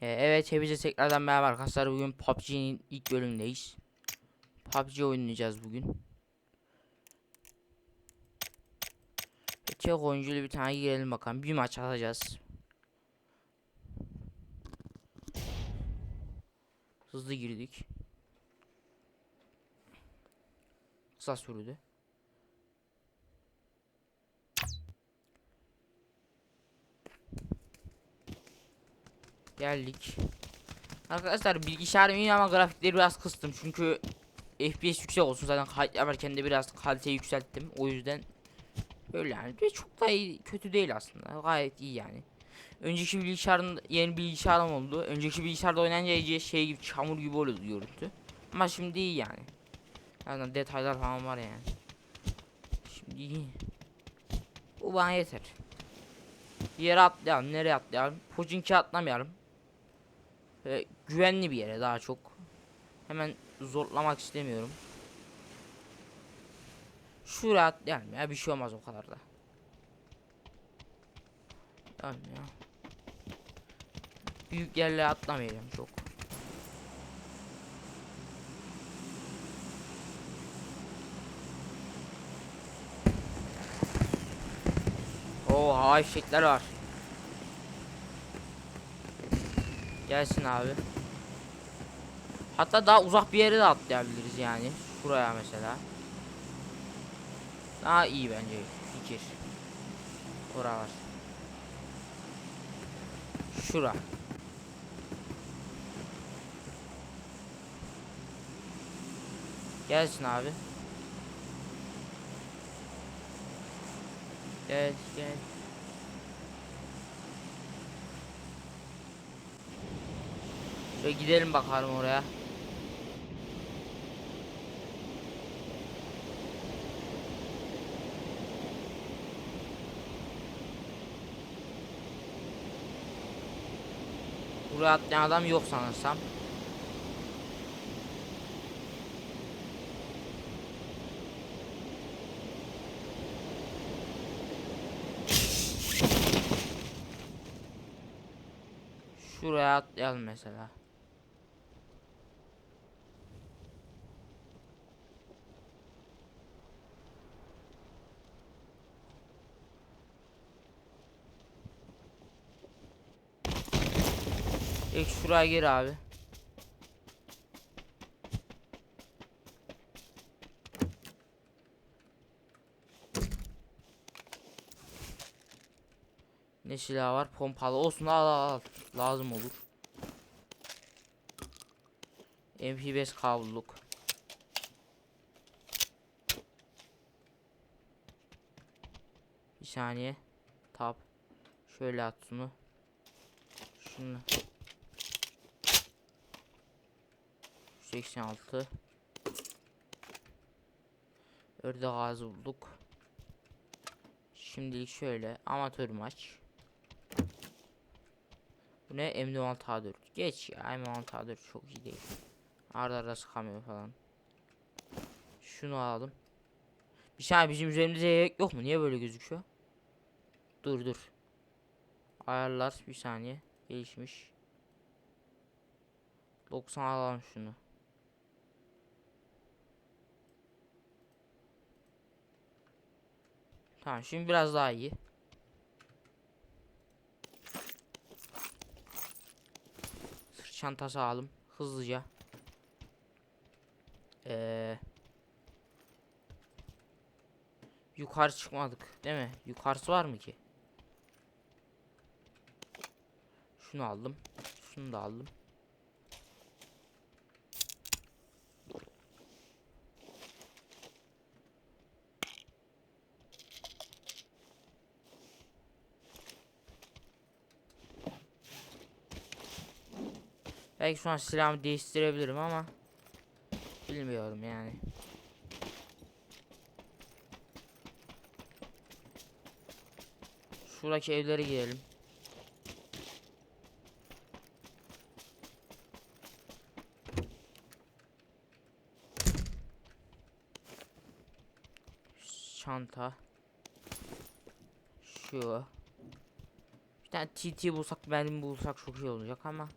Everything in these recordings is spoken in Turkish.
Ee, evet hepinize tekrardan merhaba arkadaşlar. Bugün PUBG'nin ilk bölümündeyiz. PUBG oynayacağız bugün. Ve Çok oyunculu bir tane girelim bakalım. Bir maç atacağız. Hızlı girdik. Kısa sürdü. Geldik. Arkadaşlar bilgisayarım iyi ama grafikleri biraz kıstım çünkü FPS yüksek olsun zaten kayıt yaparken de biraz kaliteyi yükselttim o yüzden öyle yani ve çok da iyi, kötü değil aslında gayet iyi yani. Önceki bilgisayarın yeni bilgisayarım oldu. Önceki bilgisayarda oynayınca şey gibi çamur gibi oluyordu görüntü. Ama şimdi iyi yani. Yani detaylar falan var yani. Şimdi iyi. Bu bana yeter. Yere atlayalım. Nereye atlayalım? Pochinki atlamayalım. Ve güvenli bir yere daha çok. Hemen zorlamak istemiyorum. Şuraya atlayalım ya bir şey olmaz o kadar da. Tamam ya. Büyük yerlere atlamayacağım çok. Oo hava fişekler var. Gelsin abi. Hatta daha uzak bir yere de atlayabiliriz yani. Şuraya mesela. Daha iyi bence fikir. Oralar. Şura. Gelsin abi. Gel gel. Şöyle gidelim bakalım oraya. Buraya atlayan adam yok sanırsam. Şuraya atlayalım mesela. İlk şuraya gir abi. Ne silah var? Pompalı olsun al al al. Lazım olur. MP5 kabloluk. Bir saniye. Tab. Şöyle at şunu. Şunu. 86 Ördek ağzı bulduk. Şimdilik şöyle amatör maç. Bu ne? M16 A4. Geç ya M16 A4 çok iyi değil. Arda arda sıkamıyor falan. Şunu alalım. Bir saniye bizim üzerimizde yelek yok mu? Niye böyle gözüküyor? Dur dur. Ayarlar bir saniye. Gelişmiş. 90 alalım şunu. Tamam şimdi biraz daha iyi. Sırt çantası alalım hızlıca. Ee, yukarı çıkmadık değil mi? Yukarısı var mı ki? Şunu aldım. Şunu da aldım. Belki şu an silahımı değiştirebilirim ama bilmiyorum yani. Şuradaki evlere girelim. Çanta. Şu. Bir tane TT bulsak benim bulsak çok iyi olacak ama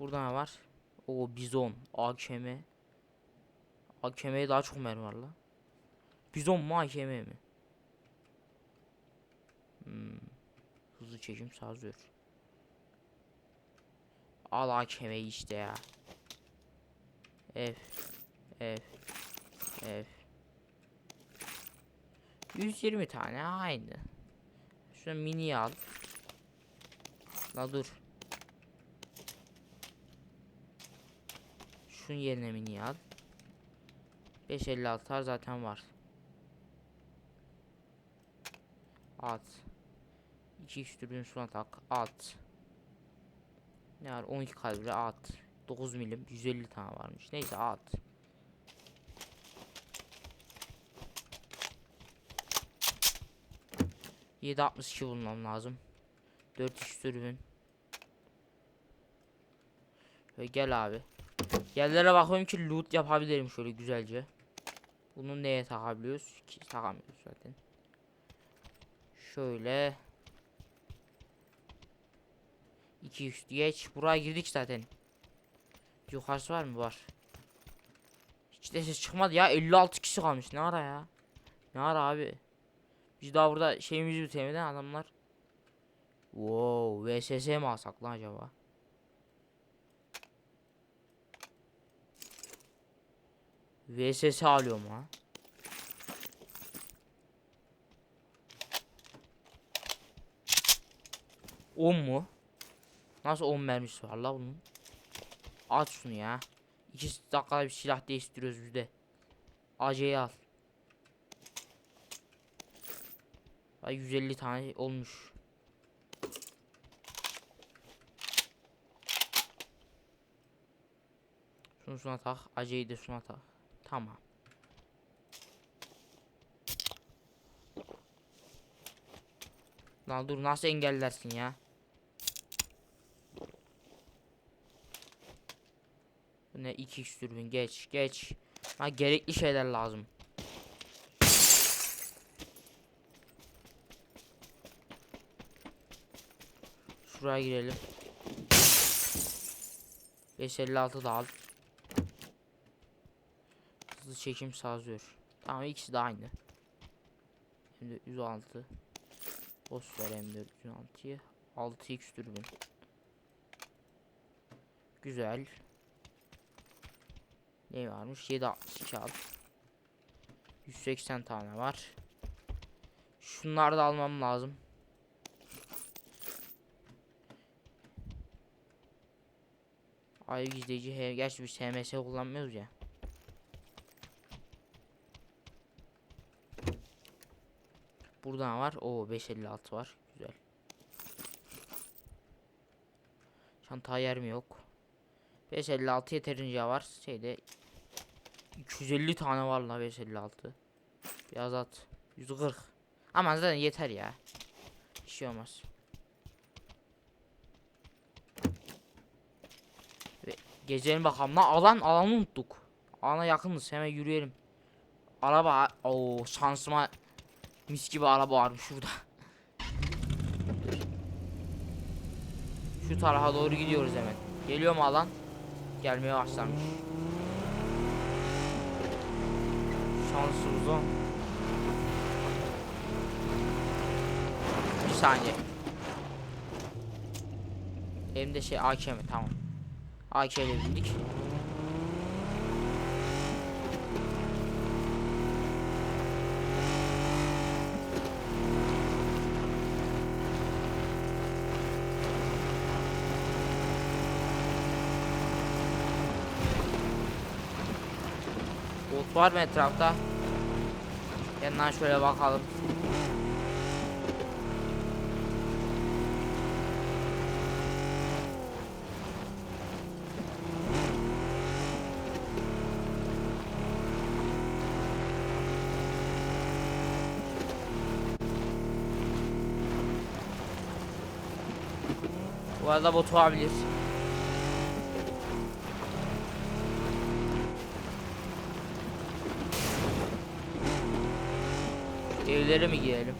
Burada ne var? O bizon, AKM. AKM'ye daha çok mermi var la. Bizon mu AKM mi? Hmm. Hızlı çekim sağlıyor. Al AKM'yi işte ya. F F F 120 tane aynı. Şunu mini al. La dur. Şunun yerine mini al. 556 zaten var. At. 2x türbün son atak. At. Ne var? 12 kalibre at. 9 milim 150 tane varmış. Neyse at. Yedi altmış iki bulmam lazım. 4 x türbün. Ve gel abi. Yerlere bakıyorum ki loot yapabilirim şöyle güzelce. Bunu neye takabiliyoruz? Ki takamıyoruz zaten. Şöyle. 2 üst geç. Buraya girdik zaten. Yukarısı var mı? Var. Hiç de ses çıkmadı ya. 56 kişi kalmış. Ne ara ya? Ne ara abi? Biz daha burada şeyimizi bitirmeden adamlar. Wow, VSS mi alsak lan acaba? VSS alıyorum ha. On mu? Nasıl 10 mermisi var la bunun? Aç şunu ya. 2 dakikada bir silah değiştiriyoruz biz de. AC'yi al. Ay 150 tane olmuş. Şunu şuna tak. AC'yi de şuna tak. Tamam. Lan dur nasıl engellersin ya? Bu ne 2x türbün geç geç. Ha gerekli şeyler lazım. Şuraya girelim. 556 da al. Hızlı çekim sağlıyor. Tamam ikisi de aynı. M416 Boss ver M416'yı 6x türbün Güzel. Ne varmış? 762 al. 180 tane var. Şunları da almam lazım. Ay gizleyici he gerçi biz HMS kullanmıyoruz ya Buradan var. O 556 var. Güzel. Çanta yer mi yok? 556 yeterince var. Şeyde 250 tane var la 556. Biraz at. 140. Ama zaten yeter ya. Bir şey olmaz. Ve gezelim bakalım. Lan alan alanı unuttuk. Alana yakınız. Hemen yürüyelim. Araba o şansıma Mis gibi araba varmış şurada. Şu tarafa doğru gidiyoruz hemen. Geliyor mu alan? Gelmeye başlamış. Şanssız o. Bir saniye. Elimde şey AKM tamam. AK ile bindik. Var mı etrafta? Yandan şöyle bakalım. Bu arada bot olabilir. evlere mi girelim?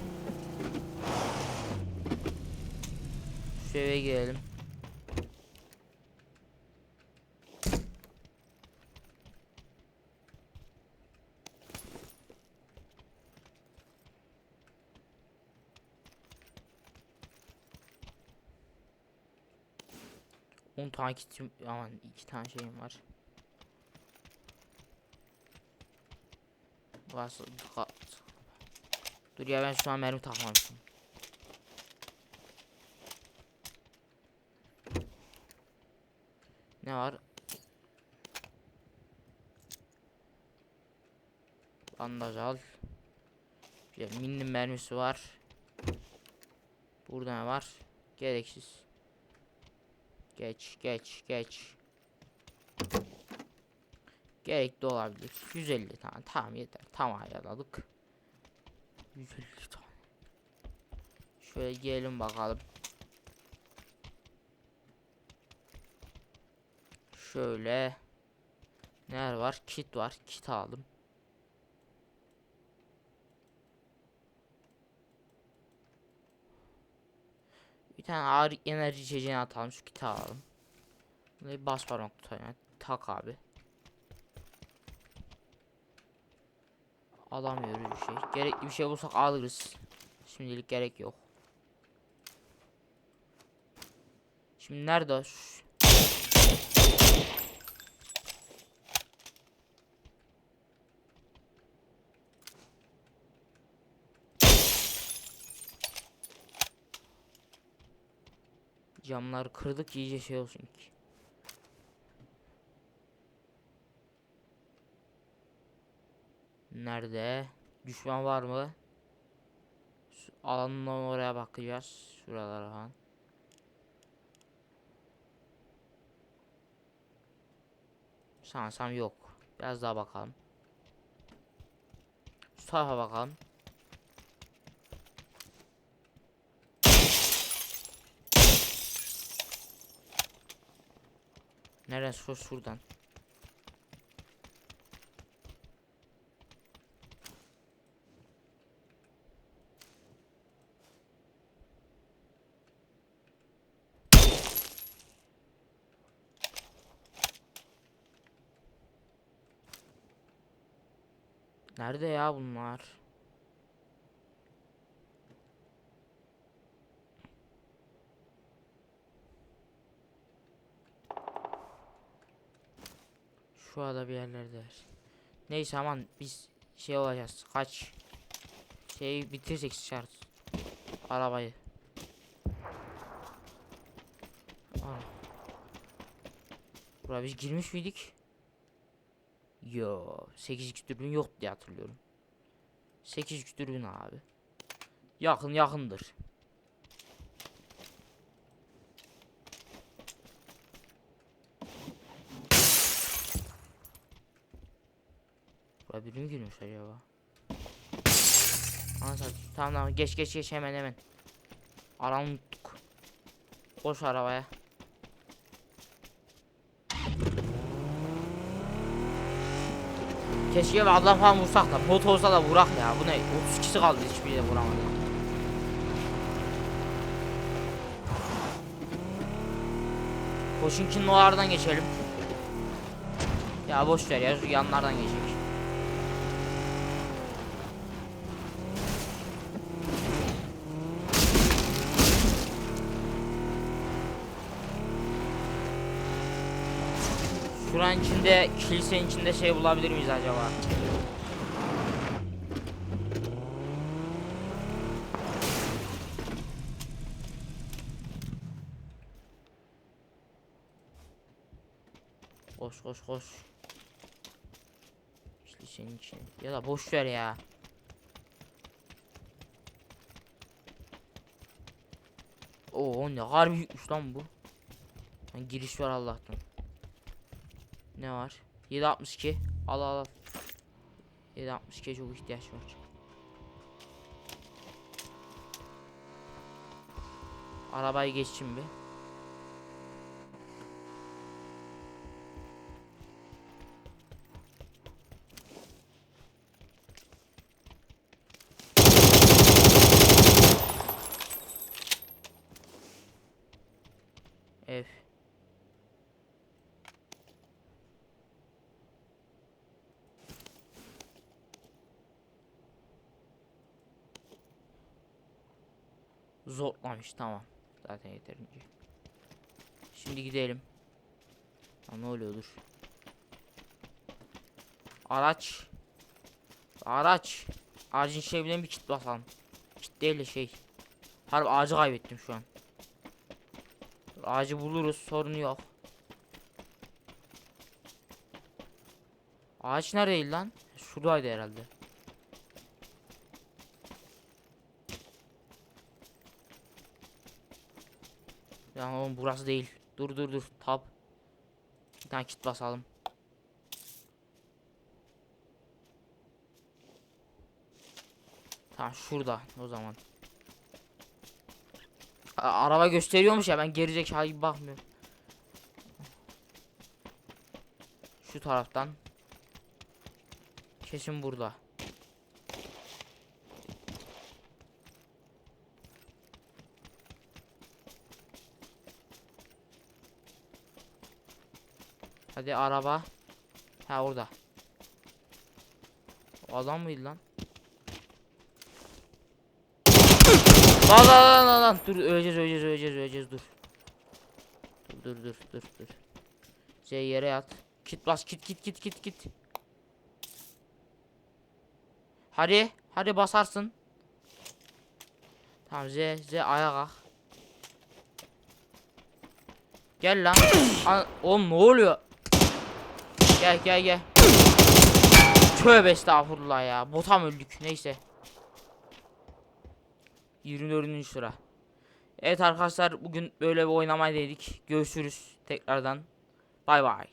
Şu eve girelim. On takipçim aman iki tane şeyim var. Gas, Dur ya ben şu an mermi takmamışım. Ne var? Bandaj al. Bir mini mermisi var. Burada ne var? Gereksiz. Geç, geç, geç. Gerekli olabilir. 150 tane. Tamam yeter. Tamam ayarladık. 150 tane. Şöyle gelelim bakalım. Şöyle. Neler var? Kit var. Kit aldım. Bir tane ağır enerji içeceğini atalım. Şu kiti alalım. Bunu bas parmak tutayım. Tak abi. Alamıyoruz bir şey. Gerekli bir şey bulsak alırız. Şimdilik gerek yok. Şimdi nerede? o? Camları kırdık iyice şey olsun ki. Nerede? Düşman var mı? Şu alanın oraya bakacağız. Şuralara falan. Sanırsam yok. Biraz daha bakalım. Şu tarafa bakalım. Şu şuradan. Nerede ya bunlar? Şu arada bir yerlerde. Neyse aman biz şey olacağız. Kaç şeyi bitirsek şart. Arabayı. Aa. Buraya biz girmiş miydik? Yo, 8x dürbün yok diye hatırlıyorum. 8x dürbün abi. Yakın yakındır. Buraya biri mi girmiş acaba? Anasat. Tamam tamam geç geç geç hemen hemen. Alanı unuttuk. Koş arabaya. Keşke adam falan vursak da bot olsa da vurak ya. Bu ne? 30 kişi kaldı hiçbiriyle vuramadı. Koşunkinin oralardan geçelim. Ya boş ver ya yanlardan geçecek. Şuranın içinde, kilisenin içinde şey bulabilir miyiz acaba? Koş koş koş. Kilisenin içine. Ya da boş ver ya. Oo ne büyükmüş lan bu. Giriş var Allah'tan. Ne var? 762. Al al al. 762 çok ihtiyaç var. Arabayı geçeyim bir. Zorlamış tamam. Zaten yeterince. Şimdi gidelim. Ya ne oluyor dur. Araç. Araç. Ağacın şeyinden bir kit basalım. Kit değil de şey. Harbi ağacı kaybettim şu an. Ağacı buluruz sorun yok. Ağaç neredeydi lan? Şuradaydı herhalde. Ya oğlum burası değil. Dur dur dur. Tab. Bir tane kit basalım. Tamam şurada o zaman. Araba gösteriyormuş ya ben gerizekalı gibi bakmıyorum. Şu taraftan. Kesin burada. Hadi araba. Ha orada. O adam mıydı lan? Lan lan lan lan dur öleceğiz öleceğiz öleceğiz öleceğiz dur. Dur dur dur dur. Z yere yat. Kit bas kit kit kit kit kit. Hadi hadi basarsın. Tamam Z Z ayağa. Gel lan. An- Oğlum ne oluyor? Gel gel gel. Tövbe estağfurullah ya. Botam öldük. Neyse. 24. sıra. Evet arkadaşlar bugün böyle bir oynamayı dedik. Görüşürüz tekrardan. Bay bay.